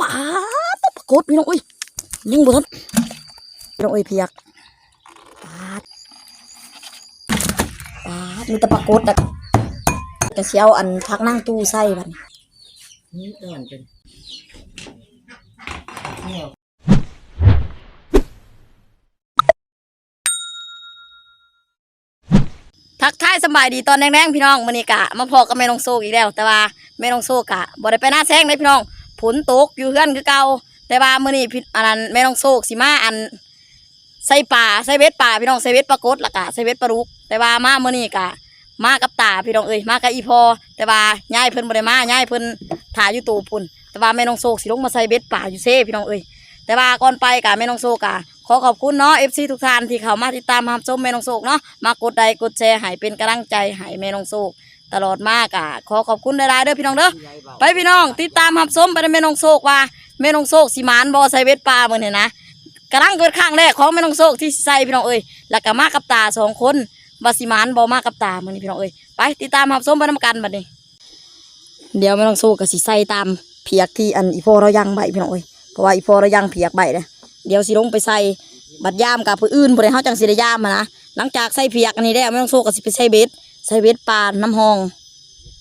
ปาดปรากฏพี่น้องเอ้ยยังบ่ทันพี่น้องเอ้ยเพียกปาดปาดมีแต่ปรากฏอะจะเสียวอันพักนั่งตู้ใส่บัดนี้นี่เดินเป็นเนี่ยทักทายสำบายดีตอนแรงๆพี่น้องมื้อนี้กะมาพอกับแม่น้องโซกอีกแล้ว แต่ว่าแม่น้องโซกะบ่ได้ไปหน้าแซงเลยพี่น้อง ฝนตกอยู่เฮือนคือเก่าแต่ว่ามื้อนี้พี่อันนั้นแม่น้องโซกสิมาอันใส่ป่าใส่เบ็ดป่าพี่น้องใส่เบ็ดปลากดล้วก็ใส่เบ็ดปลาดุก แต่ว่ามามื้อนี้กะมากับตาพี่น้องเอ้ยมากับอีพอ แต่ว่าย้ายเพิ่นบ่ได้มาย้ายเพิ่นถ่ายอยู่ตู้พุ่นแต่ว่าแม่น้องโซกสิลงมาใส่เบ็ดป่าอยู่เซ่พี่น้องเอ้ยแต่ว่าก่อนไปกะแม่น้องโซกะขอขอบคุณเนาะ FC ทุกท่านที่เข้ามาติดตามรับชมแม่น้องโซกเนาะมากดไลค์กดแชร์ให้เป็นกำลังใจให้แม่น้องโซก ตลอดมากะขอขอบคุณหลายๆเด้อพี่น้องเด้อใหญ่เบาไปพี่น้อง ติดตามรับชมไปในแม่น้องโซกว่าแม่น้องโซกสิหมานบ่ใส่เบ็ดปลามื้อนี้นะกำลังเกิดครั้งแรกของแม่น้องโซกที่ใส่พี่น้องเอ้ยแล้วก็มากับตาสองคนว่าสิหมานบ่มากับตามื้อนี้พี่น้องเอ้ยไปติดตามรับชมไปนํกันบัดนี้เดี๋ยวแม่น้องโซกก็สิใส่ตามเพียกที่อันอีโฟเรายังใบพี่น้องเอ้ยเพราะว่าอีโฟเรายังเพียกใบเลยเดี๋ยวสิลงไปใส่บัดยามกับผู้อื่นบ่ได้เฮาจังสิได้ยามมานะหลังจากใส่เพียกอันนี้แล้วแม่น้องโซกก็สิไปใส่เบ็ด ใส่เบ็ดปลาน้ำหอง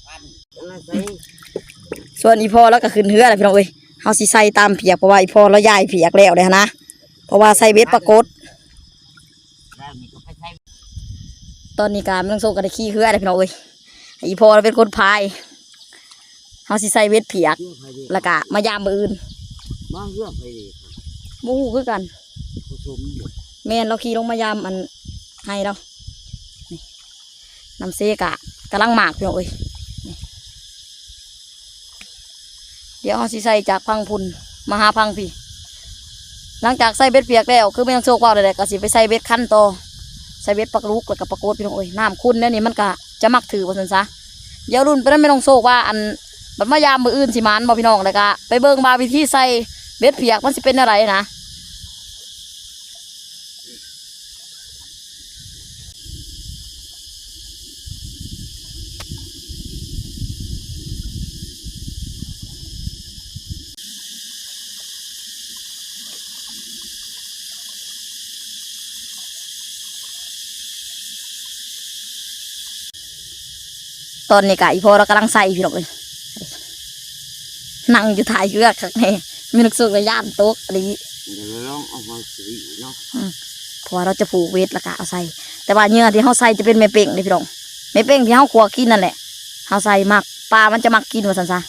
อันนั้นใส่ส่วนอีพ่อแล้วก็ขึ้นเรือแหละพี่น้องเอ้ยเฮาสิใส่ตามเพียกเพราะว่าอีพ่อเราย้ายเพียกแล้วเลยนะ เพราะว่าใส่เบ็ดปรากฏแล้วนี่ก็ไปใส่ตอนนี้การไม่ต้องโซกกันได้ขี้เรือเลยพี่น้องเอ้ยอีพ่อเราเป็นคนพายเฮาสิใส่เบ็ดเพียกเรื่องไปดิแล้วก็มายามมืออื่นบ้างเรื่องไปดิบ่ฮู้คือกันผสมอยู่แม่นเราขี่ลงมายามอันให้เรานี่ น้ำเซกะกำลังหมากพี่น้องเอ้ยเดี๋ยวเฮาสิใส่จากพังพุนมาหาพังพี่ หลังจากใส่เบ็ดเปียกแล้วคือไม่ต้องโชคว่าเลยก็สิไปใส่เบ็ดขั้นต่อใส่เบ็ดปักลูกแล้วก็ปรากฏพี่น้องเอ้ยน้ำคุณเนี่ยนี่มันก็จะมักถือว่าสันซะเดี๋ยวรุ่นไปนั้นไม่ต้องโชคว่าอันบัดมายามมืออื่นสิมานบ่พี่น้องเลยก็ไปเบิ่งบาวิธีใส่เบ็ดเปียกมันสิเป็นอะไรนะ ตอนนี้กะอีพอเรากำลังใส่พี่น้องเอ้ยนั่งอยู่ถ่ายเชือกข้างในมีนักสู้กับย่านโต๊ะอะไรเดี๋ยวเราลองเอามาสีเนาะเพราะว่าเราจะผูกเวทแล้วก็เอาใส่แต่ว่าเนื้อที่เขาใส่จะเป็นแม่เป้งเลยพี่น้องแม่เป้งที่เขาขัวกินนั่นแหละเขาใส่มักปลามันจะมักกินว่าสันซะ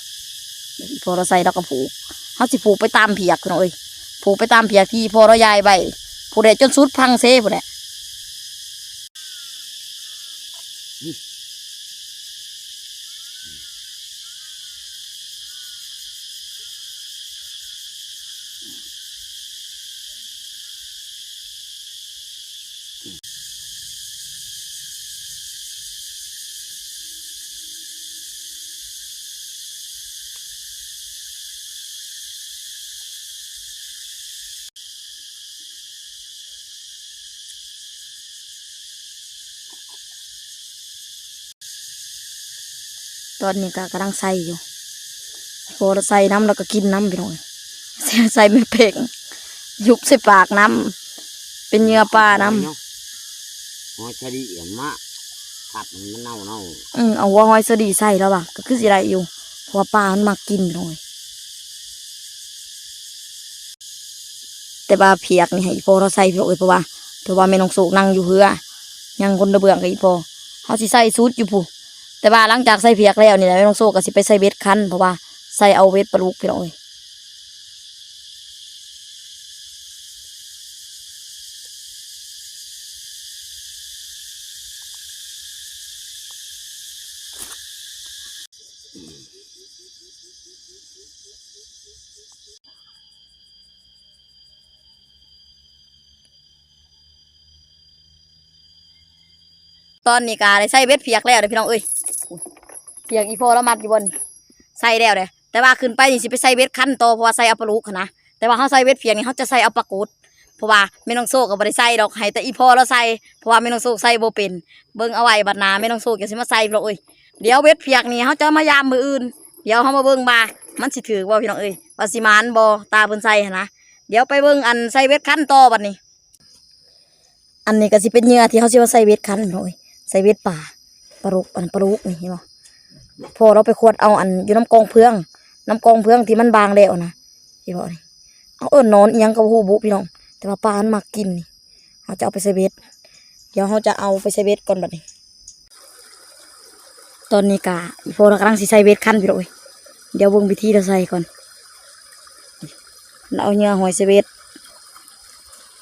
พอเราใส่เราก็ผูกเขาสิผูกไปตามเพียกพี่น้องเอ้ยผูกไปตามเพียกที่พอเรายายใบผูกได้จนสุดพังเซ่ผูก ตอนนี้ก็กำลังใส่อยู่ พอเราใส่น้ำเราก็กินน้ำพี่น้องเอ้ยใส่ไม่เพ่งยุบใส่ปากน้ำเป็นเหงื่อปลาน้เนาะหอยชะดีเอี่ยมมะขัดมันเน่าเน่าำอืมเอาหัวหอยสดีใส่แล้วว่ะก็คือสิได้อยู่เพราะว่าปลามันมักกินพี่น้องเอ้ยแต่ว่าเพียกนี่ให้อีพอเราใส่พี่น้องเอ้ยเพราะว่าเพราะว่าแม่น้องโศกนั่งอยู่เพื่อยังคนระเบืองกับอีพอเขาสิใส่ซุดอยู่ผู้ แต่ว่าหลังจากใส่เพียกแล้วนี่แหละแม่น้องโศกก็สิไปใส่เบ็ดคันเพราะว่าใส่เอาเบ็ดปลาลูกพี่น้องเอ้ยตอนนี้กาได้ใส่เบ็ดเพียกแล้วเด้อพี่น้องเอ้ย เพียกอีโฟแล้วมัดอยู่บนใส่แล้วเด้อแต่ว่าขึ้นไปนี่สิไปใส่เบ็ดคันโตเพราะว่าใส่อาปลาลูกนะแต่ว่าเขาใส่เบ็ดเพียกนี่เขาจะใส่เอาปลากดเพราะว่าไม่ต้องโซ่ก็บ่ได้ใส่ดอกให้แต่อีพอเราใส่เพราะว่าไม่ต้องโซ่ใส่โบเป็นเบิ่งเอาไว้บัดนาไม่ต้องโซ่ก็สิมาใส่พี่น้องเอ้ยเดี๋ยวเบ็ดเพียกนี่เขาจะมายามมืออื่น เดี๋ยวเขามาเบิ่งมามันสิถือว่าพี่น้องเอ้ยว่าสิมานบอตาเพิ่นใส่นะเดี๋ยวไปเบิ่งอันใส่เวทคันโตบัดนี้ อันนี้ก็สิเป็นเหยื่อที่เขาสิว่าใส่เวทคันพี่น้องเอ้ยใส่เวทป่าปลุกอันปลุกนี่เห็นบ่ พอเราไปขวดเอาอันอยู่น้ำกองเพื่องน้ำกองเพื่องที่มันบางแล้วนะเห็นบ่นี่เอาเอิ้นนอนอียังกับฮู้บุพี่น้อง แต่ว่าปลามันมักกินนี่เขาจะเอาไปใส่เวทเดี๋ยวเขาจะเอาไปใส่เวทก่อนบัดนี้ ตอนนี้กะอีโฟเรากำลังสิใส่เวทคันพี่น้องเอ้ยเดี๋ยวเบ่งวิธีเราใส่ก่อนเราเอาเหยื่อหอยใส่เวท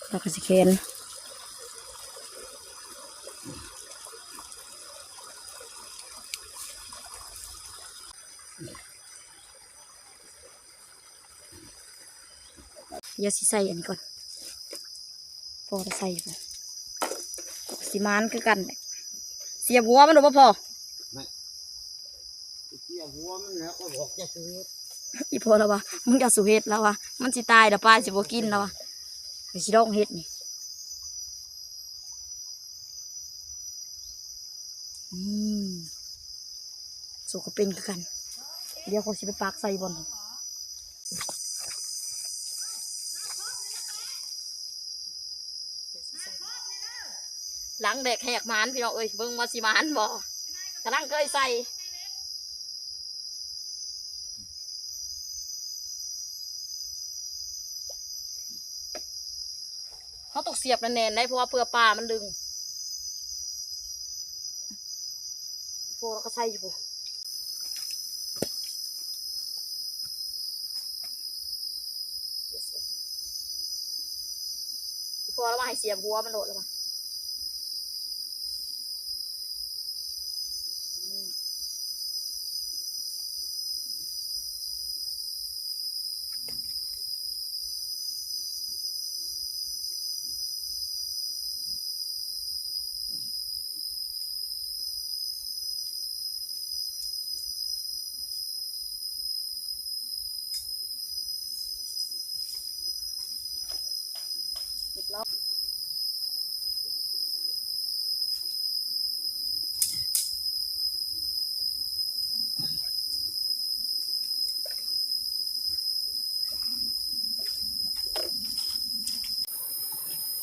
แล้วก็สิเคน เดี๋ยวสิใส่อันนี้ก่อนพอเราใส่ไปสิมานคือกันแหละเสียบหัวมันหรือเปล่าพอเที่ยวหัวมันแล้วก็บอกจะซื้ออีพอแล้ววะมึงจะสู่เห็ดแล้ววะมันสิตายเดี๋ยวปลาสิบ่กินแล้ววะไปสิลองเห็ดนี่อืมสู่ก็เป็นคือกัน เดี๋ยวเขาสิไปปากใส่บอล หลังเด็กแหกมานพี่น้องเอ้ยเบิ่งว่าสิมานบ่กำลังเคยใส่เขาต้องเสียบแน่นได้เพราะว่าเพื่อปลามันดึงพวกเราก็ใส่อยู่พวกพอแล้วมาให้เสียบหัวมันโดดแล้วมา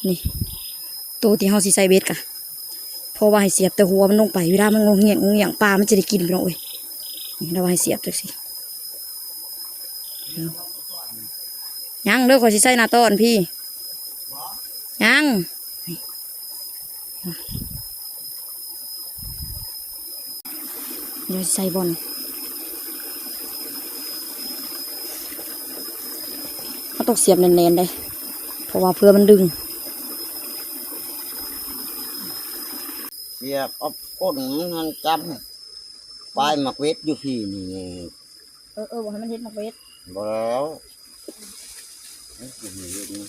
นี่ตัวที่เขาสิใส่เบ็ดกะเพราะว่าให้เสียบแต่หัวมันลงไปเวลามันงงเงี้ยงงงเงียงปลามันจะได้กินพี่น้องเอ้ยนี่เราให้เสียบจังสิยังเด้อขอยสิใส่หน้าต้นพี่ยังเดี๋ยวสิใส่บอลเขาต้องเสียบแน่นๆเลยเพราะว่าเพื่อมันดึง เสี ยบเอาก้นมันจับปลายหมักเวทอยู่พี่นี่เออเออบอกให้มันเห็นมักเวทบ่แล้วนี่คือเวทนี่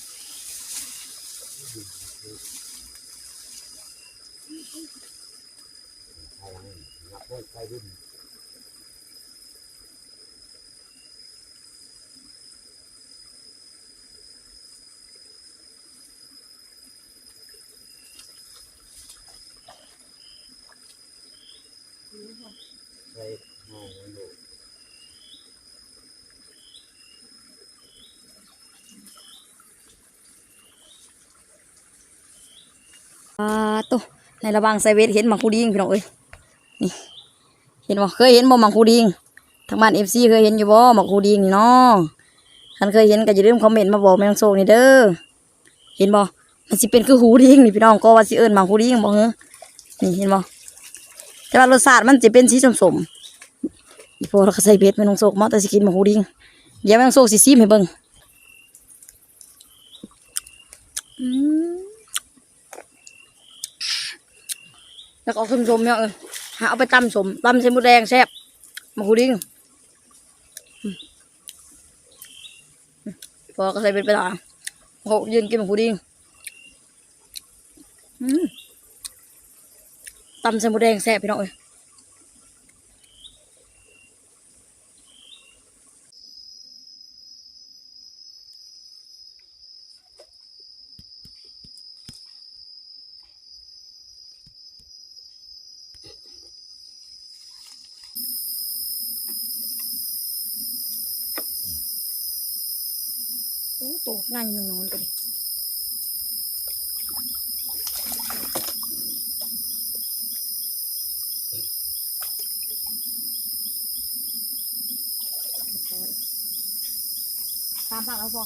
ใส่ห้องไว้ลูก อ่าตัวในระหว่างไซเวทเห็นมังคูดิงพี่น้องเอ้ยนี่เห็นบ่เคยเห็นบ่มังคูดิงทางบ้านเอฟซีเคยเห็นอยู่บ่มังคูดิงนี่เนาะคันเคยเห็นก็อย่าลืมคอมเมนต์มาบอกแม่น้องโซนี่เด้อเห็นบ่มันสิเป็นคือหูดิงนี่พี่น้องก็ว่าสิเอิ้นมังคูดิงบ่เฮ้นี่เห็นบ่แต่ว่ารสชาติมันจะเป็นสีส้มๆอีพอเราก็ใส่เบ็ดแม่น้องโซกมาแต่สิกินมังคูดิงเดี๋ยวแม่น้องโซกสิซิมให้เบิ่งอืม แล้วก็เอาส้มๆเนี่ยเออหาเอาไปตำสมตำใส่หมูแดงแซ่บมาคูดิ้งพอก็ใส่เป็นไปละโหยืนกินมาคูดิ้งอืมตำเส้นหมูแดงแซ่บพี่น้องเอ้ย โตง่ายหนึ่งนอนไปดิตามผักแล้วพอ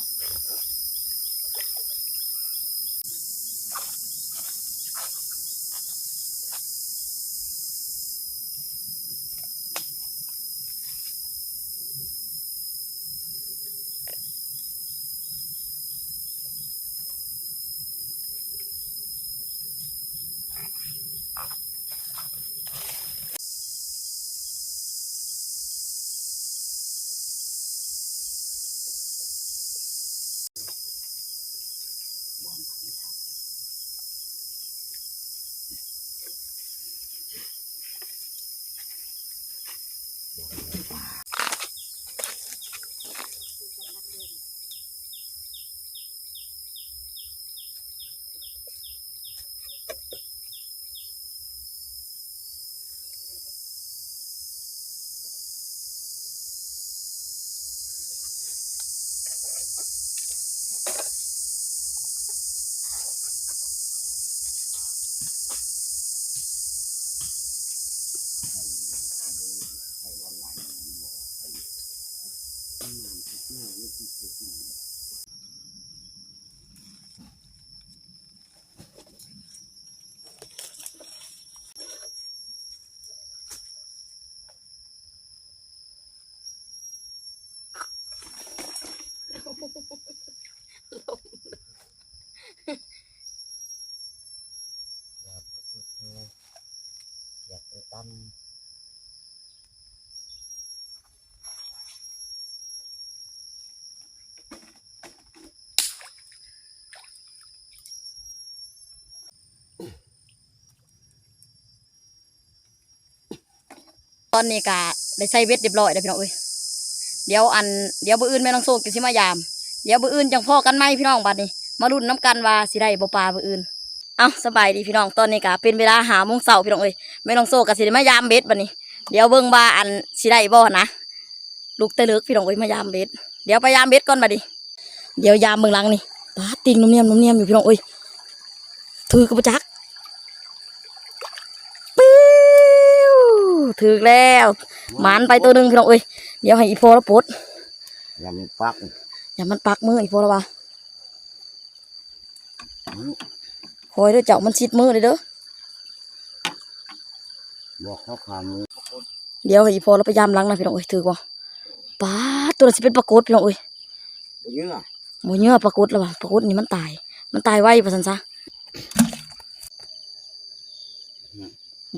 อนนี้กะได้ใส่เวทเรียบร้อยแล้วพี่น้องเอ้ยเดี๋ยวอันเดี๋ยวบื้ออื่นแม่น้องโซกจะสิมายาม เดี๋ยวบื้ออื่นจังพ่อกันไหมพี่น้องบัดนี้ มาลุ้นน้ำกันว่าสิได้บ่ปลาบื้ออื่นเอ้าสบายดีพี่น้องตอนนี้กะเป็นเวลาหาโมงเช้าพี่น้องเอ้ยแม่น้องโซกะสิได้มายามเบ็ดบัดนี้ เดี๋ยวเบิ่งว่าอันสิได้บ่นะลูกเตลึกพี่น้องเอ้ยมายามเบ็ดเดี๋ยวไปยามเบ็ดก่อนบัดนี้ เดี๋ยวยามเบิ่งหลังนี่ปลาติงนุ่มเนียมนุ่มเนียมอยู่พี่น้องเอ้ยถือกระปจักปิ้ว ถือแล้วหมันไปตัวหนึ่งพี่น้องเอ้ยเดี๋ยวให้อีโพแล้วปลดยำปักอย่ามันปักมืออีโพแล้ววะอืมคอยเด้อเจ้ามันชิดมือเลยเด้อบอกเขาขามือเดี๋ยวให้อีโพแล้วไปยามหลังนะพี่น้องเอ้ยถือกว่าปลาตัวนั้นสิเป็นปลากดพี่น้องเอ้ยเยอะหมูเนื้อปลากดแล้ววะปลากดนี่มันตาย มันตายไวประสันซะ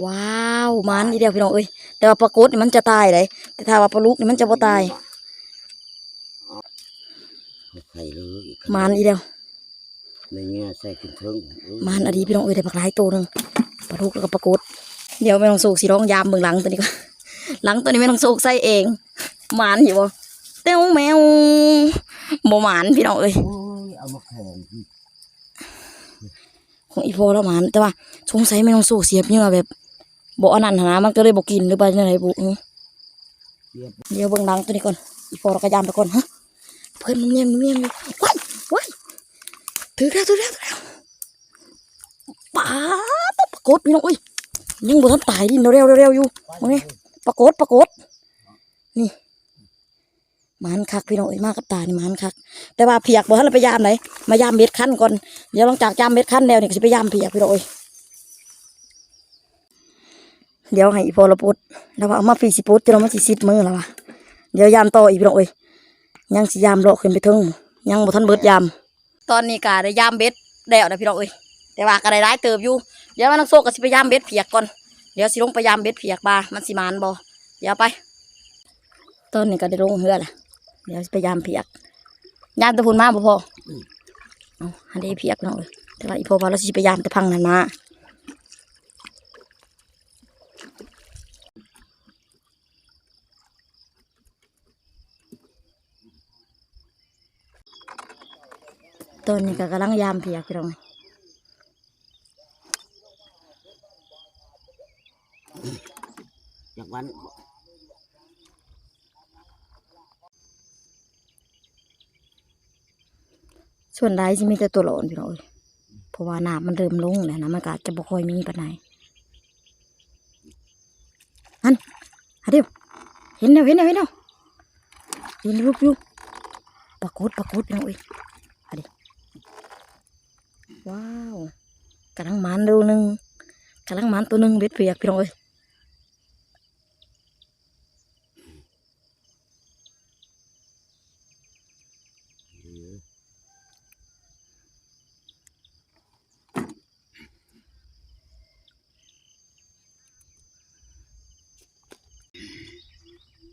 ว้าวมันอีเดียวพี่น้องเอ้ยแต่ว่าปลากดนี่มันจะตายเลยแต่ถ้าว่าปลาลูกนี่มันจะบ่ตายใส่เลยมันอีเดียวในเงี้ยใส่ขึ้นเทิงเออมันอดีพี่น้องเอ้ยได้ปลาหลายตัวหนึงปลาลูกแล้วก็ปลากดเดี๋ยวไม่ต้องสูกสิร้องยามเบิ่งหลังตัวนี้ก่อนหลังตัวนี้ไม่ต้องสูกใส่เองมันอยู่บ่เต้วแมวบ่หมานพี่น้องเอ้ยโอ้ยเอามาแข่งของอีโฟแล้วมานแต่ว่าสงสัยไม่ต้องสูกเสียบเหงื่อแบบ บ่อันนั้นหั้นนะมันก็เลยบ่กินหรือไปจังไดบุอื้อเรียบเดี๋ยวเบิ่งหลังตัวนี้ก่อนอีโฟเราก็ยามไปก่อนฮะเพิ่นมันเงียบมันเงียบอยู่ว้ายว้ายถือแล้วถือแล้วถือแล้วป้าดปรากฏพี่น้องเอ้ยยังบ่ทันตายดิเร็วๆเร็วๆอยู่มาไงปรากฏปรากฏนี่หมันคักพี่น้องเอ้ยมากับตานี่หมันคัก แต่ว่าเพียกบ่ทันได้ไปยามไหนมายามเม็ดคั้นก่อนเดี๋ยวหลังจากยามเม็ดคั้นแล้วนี่ก็สิไปยามเพียกพี่น้องเอ้ย เดี๋ยวให้อีพอละปุดแล้วว่าเอามาฟีสิปุดจะเรามาสิซิดมือแล้วว่ะเดี๋ยวยามต่ออีกพี่องเอ้ยยังสิยามเลาขึ้นไปถึงยังบ่ทันเบิดยาม ตอนนี้ก็ได้ยามเบ็ดแล้วนะพี่น้องเอ้ยแต่ว่าก็ได้ร้ายเติบอยู่ เดี๋ยวมันนักโซกก็สิไปยามเบ็ดเพียกก่อนเดี๋ยวสิลงไปยามเบ็ดเพียกบามันสิมานบ่เดี๋ยวไปตอนนี้ก็ได้ลงเรือละเดี๋ยวสิไปยามเพียกยามตะพูนมาบ่พอเอาอันนี้เพียกเนาะเอ้ยแต่ว่าอีพอพอเราสิไปยามต่พังนั่นมา ตอนนี้ก็กำลังยามเพียกพี่น้องเอ้ยจากวันส่วนใดสิมีแต่ตัวหลอนพี่น้องเอ้ยเพราะว่าน้ำมันเริ่มลงแล้วนะมันก็จะบ่ค่อยมีปานใดนั่นหาเดียวเห็นแล้วเห็นแล้วเห็นแล้วเห็นรูปอยู่ปรากฏปรากฏพี่น้องเอ้ยหาเดียว ว้าวกำลังมันดูหนึ่งกำลังมันตัวหนึ่งเบ็ดเปียกพี่น้องเอ้ย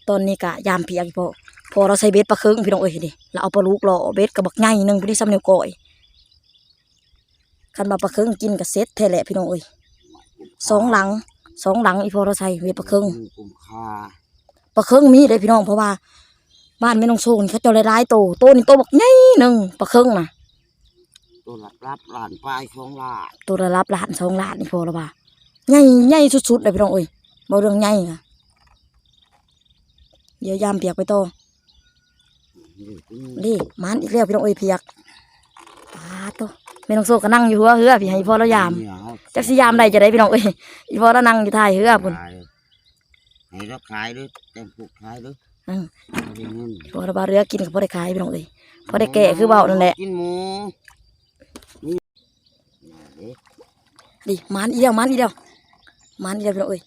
ตอนนี้กะยามเปียกพอพอเราใส่เบ็ดปลาเคิงพี่น้องเอ้ยดิเราเอาปลาลูกรอเบ็ดกับบักใหญ่หนึ่งพอดีซ้ำเนิ้วก้อย คันมาปลาเคิงกินกับเซ็ตแท้แหละพี่น้องเอ้ยสองหลังสองหลังอีพอเราใส่เบ็ดปลาเคิงกุมค่าปลาเคิงมีได้พี่น้องเพราะว่า บ้านแม่น้องโซนี่เขาเจะหลายๆโตโตนี่โตบักใหญ่หนึ่งปลาเคิงน่ะตัวหลับรับหลานปลายช่องลาดตัวละรับล้านสองล้านนี่พอแล้วว่าใหญ่ใหญ่สุดๆเลยพี่น้องเอ้ยบ่เรื่องใหญ่ค่ะเดี๋ยวยามเปียกไปต่อนี่มันอีกแล้วพี่น้องเอ้ยเพียกปาโต แม่น้องโซก็นั่งอยู่หัวเฮือพี่ให้พ่อเรายามจักสิยามใดจะได้พี่น้องเอ้ยอีพ่อเรานั่งอยู่ท้ายเฮือพุ่นขายให้เราขายด้วยแต่งผูกขายด้วยอืมไม่ได้เงินพ่อเราบาเรือกินก็บ่ได้ขายพี่น้องเอ้ยพอได้แก่คือเบานั่นแหละกินหมูนี่เด็กดิมันอีเดียวมันอีเดียวมันอีเดียวพี่น้องเอ้ย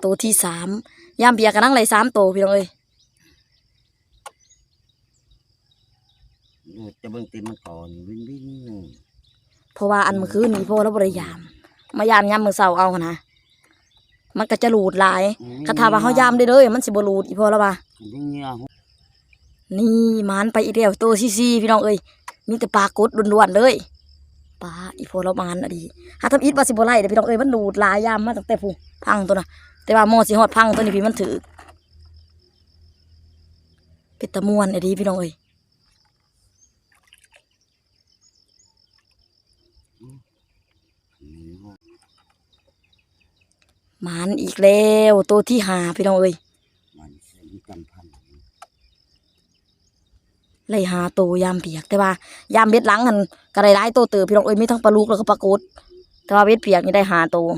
โตที่สามยามเปียกก็นั่งไหลสามโตพี่น้องเอ้ย จะเบิ่งเต็มมันก่อนวิ่งวิ่งหนึ่งเพราะว่าอันเมื่อคืนนี้พ่อเราบ่ได้ยาม มายามยามมื้อเช้าเอาหั่นนะมันก็จะหลูดหลายกระทาว่าเฮายามได้เลยมันสิบ่หลูดอีพ่อแล้วว่าวิ่งเงี้ยนี่มันไปอีกแล้วตัวซีซีพี่น้องเอ้ยมีแต่ปลากดล้วนๆเลยปลาอีโฟเรามันอะดีหาทำอิดว่าสิบ่ไล่เด้อพี่น้องเอ้ยมันดูดหลายยามมาตั้งแต่ผู้พังตัวน่ะแต่ว่าหมอสิฮอดพังตัวนี้พี่มันถือเป็ดตะมวนอะดีพี่น้องเอ้ย มันอีกแล้วตัวที่หาพี่น้องเอ้ยมันเสียจำพันไล่หาตัวยามเปียกแต่ว่ายามเบ็ดหลังหันก็ได้หลายตัวเติบพี่น้องเอ้ยมีทั้งปลาลูกแล้วก็ปลากดแต่ว่าเบ็ดเปียกนี่ได้หาตัว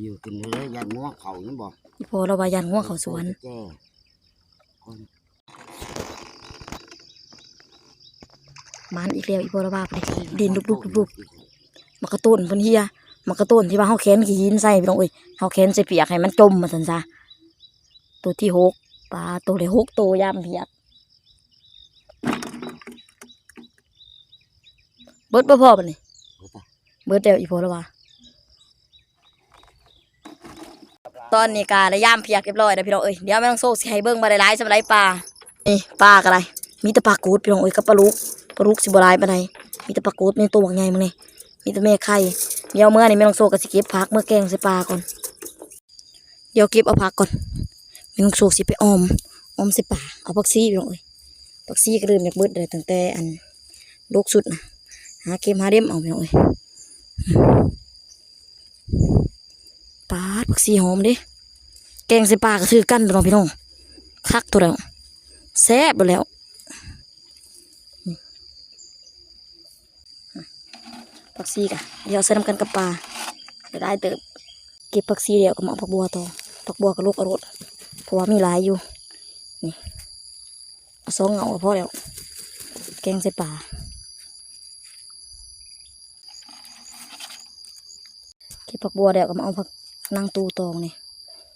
อยู่กันเลยยันงัวเขานี่บอกอีพอเราวายันง่วงเขาสวน แจ้ มันอีกแล้วอีพอเราว่าไปดินลุกๆลุกๆมักกระต้นเพิ่นเฮียมักกระต้นที่ว่าเฮาแขนขี้หินใส่พี่น้องเอ้ยเฮาแขนใส่เปียกให้มันจมมาซั่นซะตัวที่หกปลาตัวที่หกตัวยามเปียกเบิดบ่พอบัดนี้เบิดแล้วอีพอเราว่าตอนนี้กาได้ยามเปียกเรียบร้อยแล้วพี่น้องเอ้ยเดี๋ยวแม่ต้องโซ่สิให้เบิ่งบ่ได้หลายสำหรับปลานี่ปลาก็ได้มีแต่ปลากูดพี่น้องเอ้ยกับปลาลูก ปลาลูกสิบลายปานใดมีแต่ปลากดมีตัวใหญ่มึงนี่มีแต่แม่ไข่เดี๋ยวเมื่อนี่แม่ลองโซกับสิเก็บผักเมื่อแกงใส่ปลาก่อนเดี๋ยวเก็บเอาผักก่อนแม่ลองโซสิไปออมออมใส่ปลาเอาผักซี่ไปลงเลยผักซี่ก็เริ่มอยากเบิดเลยตั้งแต่อันลูกสุดนะหาเก็บหาเด็มเอาไปลงเลยปลาดผักซี่หอมดิแกงใส่ปลาก็ถือกั้นตัวน้องพี่น้องคักตัวแล้วแซ่บไปแล้ว ผักซีกะเดี๋ยวใส่น้ำกันกับปลาจะได้เติบเก็บผักซีเดียวก็มาเอาผักบัวต่อผักบัวกับลูกอรดเพราะว่ามีหลายอยู่นี่สองเหงาพอแล้วแกงใส่ปลาเก็บผักบัวเดียวก็มาเอาผักนางตูตองนี่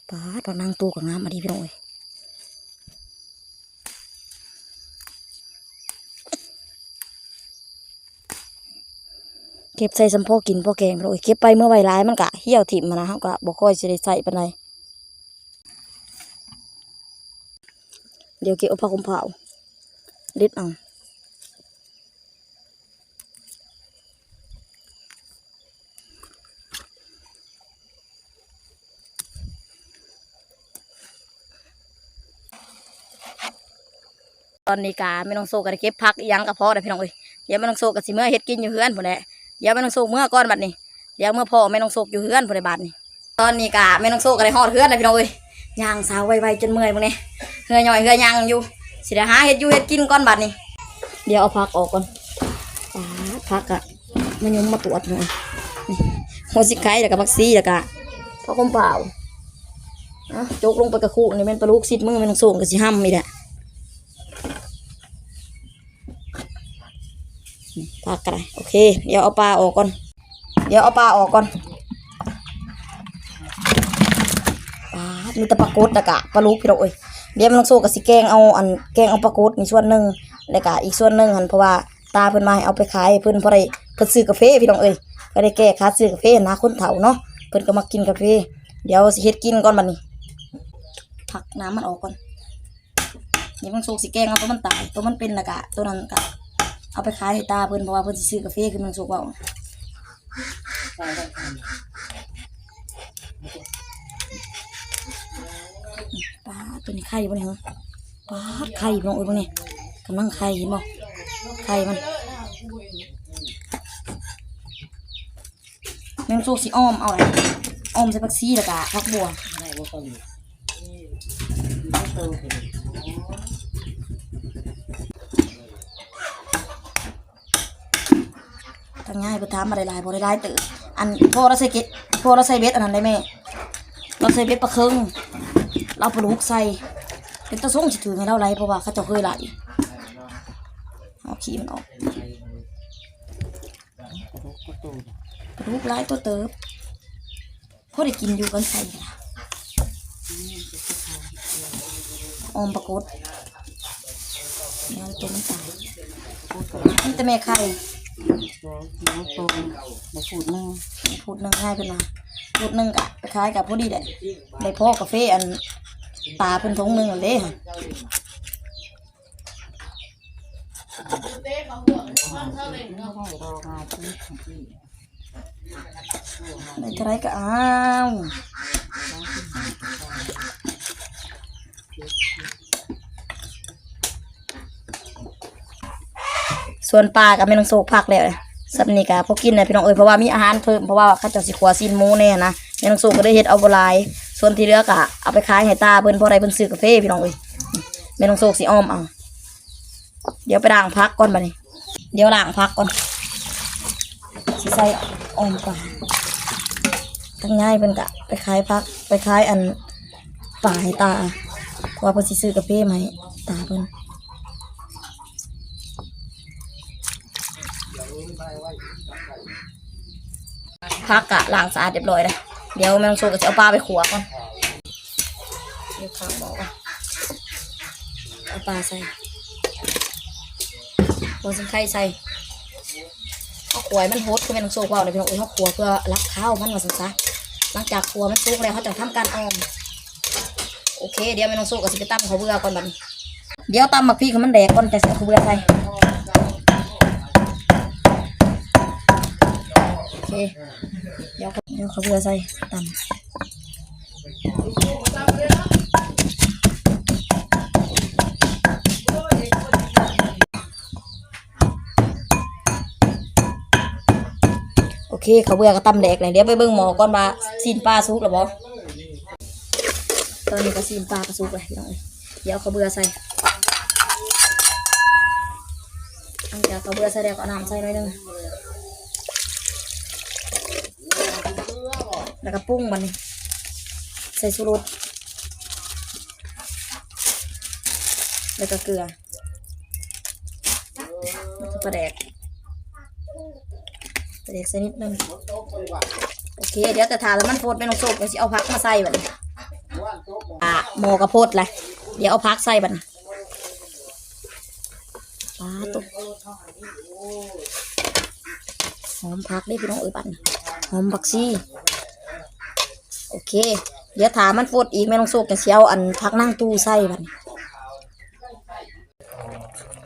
ปลาผักนางตูกับงามมาดีพี่น้องเอ้ย เก็บใส่สำโพกกินพอแกงพี่น้องเอ้ยเก็บไปเมื่อไหร่ร้ายมันกะเหี่ยวถิ่มมานะเขาก็บ่ค่อยจะได้ใส่ปานใดเดี๋ยวเก็บเอาผักกุมเผาเด็ดเอาตอนนี้กาไม่ต้องโซกันเก็บผักยังกระเพาะนะพี่น้องเอ้ยเดี๋ยวไม่ต้องโซกันสิเมื่อเฮ็ดกินอยู่เฮือนพุ่นแหละ เดี๋ยวไม่ต้องโซเมื่อก่อนบัดนี้เดี๋ยวเมื่อพ่อไม่ต้องโซกอยู่เฮือนพุ่นในบัดนี้ ตอนนี้กาไม่ต้องโซกันได้ฮอดเฮือนเลยพี่น้องเอ้ยย่างสาวไวๆจนเมื่อยพวกนี้เหื่อยหน่อยเหื่อยยังอยู่สิได้หาเฮ็ดอยู่เฮ็ดกินก่อนบัดนี้ เดี๋ยวเอาผักออกก่อนปาดผักอะมันยุ่มมาตรวจหน่อยหัวสิไข่แล้วก็ผักซีแล้วก็ผักกมเปล่าอะจกลงไปกระคุนี่แม่นปลาลูกซิดมือแมันต้องส่งกับสิห้ำนี่แหละผักกระไร เคเดี๋ยวเอาปลาออกก่อน เดี๋ยวเอาปลาออกก่อนปลามีแต่ปลากดแล้วกะปลาลูกพี่ดอกเอ้ยเดี๋ยวมันต้องโซ่กับสิแกงเอาอันแกงเอาปลากดนี่ส่วนหนึ่งแล้วก็อีกส่วนหนึ่งหันเพราะว่าตาเพิ่นมาให้เอาไปขายเพิ่นเพราะอะได้เพิ่นซื้อกาแฟพี่น้องเอ้ยก็ได้แก้ค่าซื้อกาแฟนะคนเฒ่าเนาะเพิ่นก็มากินกาแฟเดี๋ยวสิเฮ็ดกินก่อนบัดนี้ผักน้ำมันออกก่อนเดี๋ยวมันโซ่สิแกงเอาตัวมันตายตัวมันเป็นล้วก็ตัวนั้นก็ เอาไปขายให้ตาเพิ่นเพราะว่าเพิ่นสิซื้อกาแฟคือมันโซ่เว้าปลาตัวนี้ไข่บ่เนี่ยฮะปลาไข่พี่น้องเอ้ยบ่เนี่ยกำลังไข่เห็นบ่ไข่มันแมงโซกสีอ้อมเอาอะไรอ้อมใส่ผักชีแล้วก็ผักบัวทางง่ายป ถามมาหลายๆพอหลายตื่นอันพอเราใส่เกตพอเราใส่เบ็ดอันนั้นได้ไหมเราใส่เบ็ดปลาเคิงเราปลาลูกใส่เป็นตะส่งสิถือให้เราไรเพราะว่าเขาเจะเคยไหลเอาขี้มันออกปลูกร้ายตัวเติบพอได้กินอยู่กันใส่ละออมปรากฏแล้วตัวมันตายนี่แต่แม่ไข่ น้องโตมาพูดนึงพูดนึงให้เป็นมาพูดนึงกะไปขายกับพอดีแหละได้พ่อกาแฟอันปลาเป็นทงหนึ่งอันเด้ค่ะไม่ได้รองานที่ได้เท่าไรก็เอา ส่วนปลากับแม่น้องโซกพักแล้วเลยสับนี่กะพอกินนะพี่น้องเอ้ยเพราะว่ามีอาหารเพิ่มเพราะว่าข้าเจ้าสิขวซินหมูแน่นะแม่น้องโซกก็ได้เฮ็ดเอาบลาย ส่วนที่เหลือกะเอาไปขายให้ตาเพิ่นพอไรเพิ่นซื้อกาแฟพี่น้องเอ้ยแม่น้องโซกสิอ้อมเอาเดี๋ยวไปล้างพักก่อนบัดนี้ เดี๋ยวล้างพักก่อนสิใส่อ้อมปลาทั้งง่ายเพิ่นกะไปขายพักไปขายอันปลาให้ตาเพราะว่าเพิ่นสิซื้อกาแฟมาให้ตาเพิ่น พักกะล้างสะอาดเรียบร้อยเลยเดี๋ยวแมงโซก็จะเอาปลาไปขัวก่อนเดี๋ยวข้างบอกว่าเอาปลาใส่หัวสิงไข่ใส่เอาขวายมันโฮดคือแมงโซกว่าเลยพี่น้องเอ้ยเขาขัวเพื่อรับข้าวมันว่าสันซะหลังจากขัวมันสุกแล้วเขาจะทำการออมโอเคเดี๋ยวแมงโซก็สิไปตั้มเขาวเบื่อก่อนบัดนี้เดี๋ยวตำหมักพริกให้มันแดกก่อนจะใส่เขาวเบื่อใส่โอ เคเดี๋ยวเดี๋ยวเขาเบื่อใส่ตำโอเคเขาเบื่อก็ตำแดกเลยเดี๋ยวไปเบิ่งหมอก่อนว่าซีนปลาสุกหรือบ่ตอนนี้ก็ซีนปลาก็สุกเลยน้องเยเดี๋ยวเขาเบื่อใส่หลังจาเขาเบื่อใส่แล้วก็เอาน้ำใส่หน่อยหนึง แล้วก็ปรุงมันนี่ใส่ชูรสแล้วก็เกลือแล้วก็ปลาแดกปลาแดกใส่นิดนึงโอเค เดี๋ยวแต่ทานแล้วมันโพดไม่ต้องโซกเดี๋ยวเอาพักมาใส่บัดนี้อะหมอกระโพดเลยเดี๋ยวเอาพักใส่บัดนี้ปลาตุกหอมพักได้พี่น้องเอ้ยบัดนี้หอมผักชีโอ เค เดี๋ยวถามมันฟดอีกแม่ต้องโซกจะเชียวอันพักนั่งตู้ใส่บัดน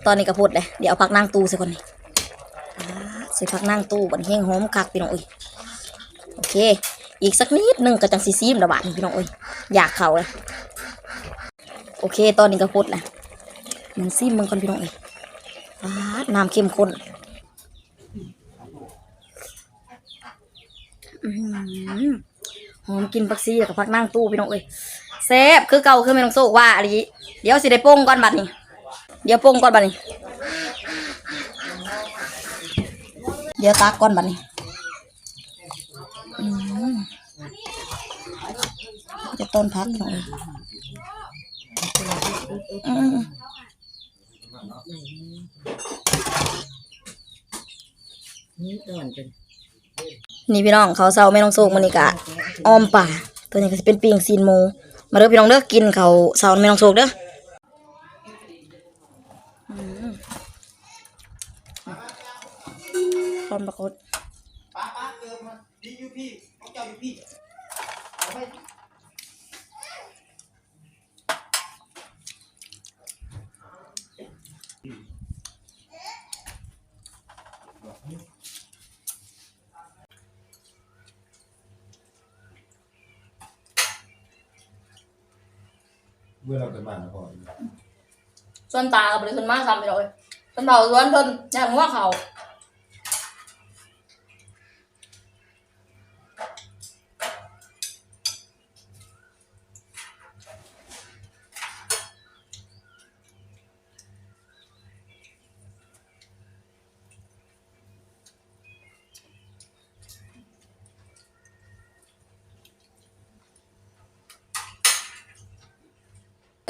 ตอนนี้ก็พูดเลยเดี๋ยวเอาพักนั่งตู้ใส่ก่อนนี่อ่าใส่พักนั่งตู้บันเฮงหอมคักพี่น้องเอ้ยโอเค อีกสักนิดหนึงก็จังซีซีมระบาดพี่น้องเอ้ยอยากเข่าเลยโอเค ตอนนี้ก็พูดเลยมันซีมมึงก่อนพี่น้องเอ้ยน้ำเข้มข้นอื้อ หอมกินผักซีแล้วกับผักนั่งตู้พี่น้องเอ้ยแซ่บคือเก่าคือแม่น้องโซกว่าอะลีเดี๋ยวสิได้โป้งก่อนบัดนี้เดี๋ยวโป้งก่อนบัดนี้เดี๋ยวตักก่อนบัดนี้อืมจะต้นพักหน่อยอืมนี่ตอนเป็น นี่พี่น้องเขาเศร้าแม่น้องโซกมันนี่กะออมป่า ตัวนี้ก็จะเป็นปีงซีนโมมาเด้อพี่น้องเด้อกินเขาเศร้าแม่น้องโซกเด้ออืมตอ เมื่อเราเกิดมาแล้วพอส่วนตากับเลยส่วนมากทำไปเลยส่วนเผาส่วนเพิ่นอย่างว่วเขา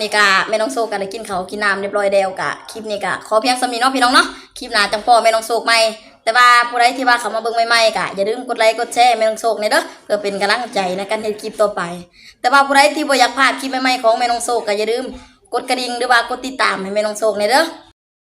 นี่กะแม่น้องโซกกะได้กินเขาวกินน้ำเรียบร้อยแล้วกะคลิปนี้กะขอเพียงสำนีเนาะพี่น้องเนาะคลิปหน้าจังพ่อแม่น้องโซกใหม่แต่ว่าผู้ใดที่ว่าเขามาเบิ่งใหม่ๆกะอย่าลืมกดไลค์กดแชร์แม่น้องโซกเนี่ยเด้อเพื่อเป็นกำลังใจในการเฮ็ดคลิปต่อไป แต่ว่าผู้ใดที่บ่อยากพลาดคลิปใหม่ๆของแม่น้องโซกกะอย่าลืมกดกระดิ่งหรือว่ากดติดตามให้แม่น้องโซกเนี่ยเด้อ